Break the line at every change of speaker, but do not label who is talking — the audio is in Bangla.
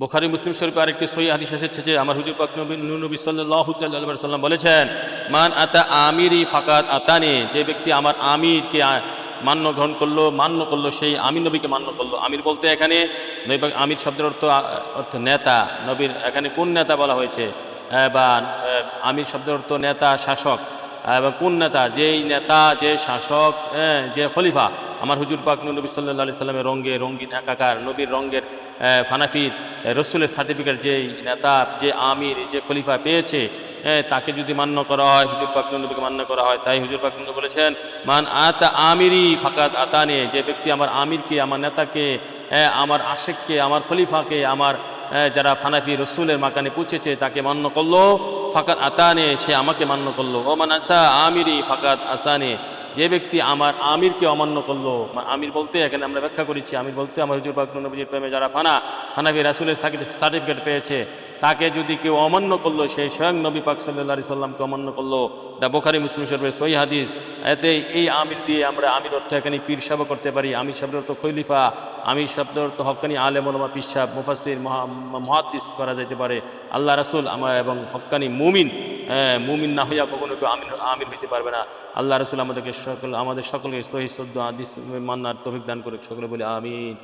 বোখারি, মুসলিম শরীফ আরেকটি সই হাদিস এসেছে যে আমার হুজুর পাক নবী নবী তাআলা সাল্লাম বলেছেন, মান আতা আমিরি ফাকাত আতানি যে ব্যক্তি আমার আমিরকে মান্য গ্রহণ করল, মান্য করল, সেই আমির নবীকে মান্য করল। আমির বলতে এখানে নবী আমির শব্দের অর্থ অর্থ নেতা। নবীর এখানে কোন নেতা বলা হয়েছে? বা আমির শব্দের অর্থ নেতা, শাসক। এবং কোন নেতা? যেই নেতা, যে শাসক যে খলিফা। আমার হুজুর পাক নবী সাল্লাহ সাল্লামের রঙ্গে রঙ্গিন একাকার, নবীর রঙ্গের ফানাফির রসুলের সার্টিফিকেট যেই নেতা, যে আমির, যে খলিফা পেয়েছে তাকে যদি মান্য করা হয়, হুজুর পাক মান্য করা হয়, তাই হুজুর পাক বলেছেন, মান আতা আমিরি ফাকাত আতানে যে ব্যক্তি আমার আমিরকে, আমার নেতাকে আমার আশেককে, আমার খলিফাকে, আমার যারা ফানাফি রসুলের মাকানে পৌঁছেছে, তাকে মান্য করল ফাকাত আতানে, সে আমাকে মান্য করল। ও মান আসা আমিরি ফাকাত আসানে যে ব্যক্তি আমার আমিরকে অমান্য করল, আমির বলতে এখানে আমরা ব্যাখ্যা করেছি, আমির বলতে আমার হুজুর পাক নবীজির প্রেমে যারা ফানা ফানাফি রাসুলের সার্টিফিকেট পেয়েছে, তাকে যদি কেউ অমান্য করল সেই স্বয়ং নবী পাক সাল্লাহ সাল্লামকে অমান্য করল। এটা বোখারি, মুসলিম শরীফের সই হাদিস। এতে এই আমির দিয়ে আমরা আমির অর্থ এখানে পীর করতে পারি। আমির শব্দের অর্থ খৈলিফা, আমির শব্দের অর্থ হকানি আলেম, ওলমা, পীর সাহেব মুফাসির মহাদিস করা যেতে পারে। আল্লাহ রাসুল আমার এবং হক্কানি মুমিন মুমিন না হইয়া কখনো কেউ আমির আমির হইতে পারবে না। আল্লাহ রসুল আমাদেরকে সকল আমাদের সকলকে সহি শ্রদ্ধা আদিস মান্নার তফিক দান করে সকলে বলি আমিন।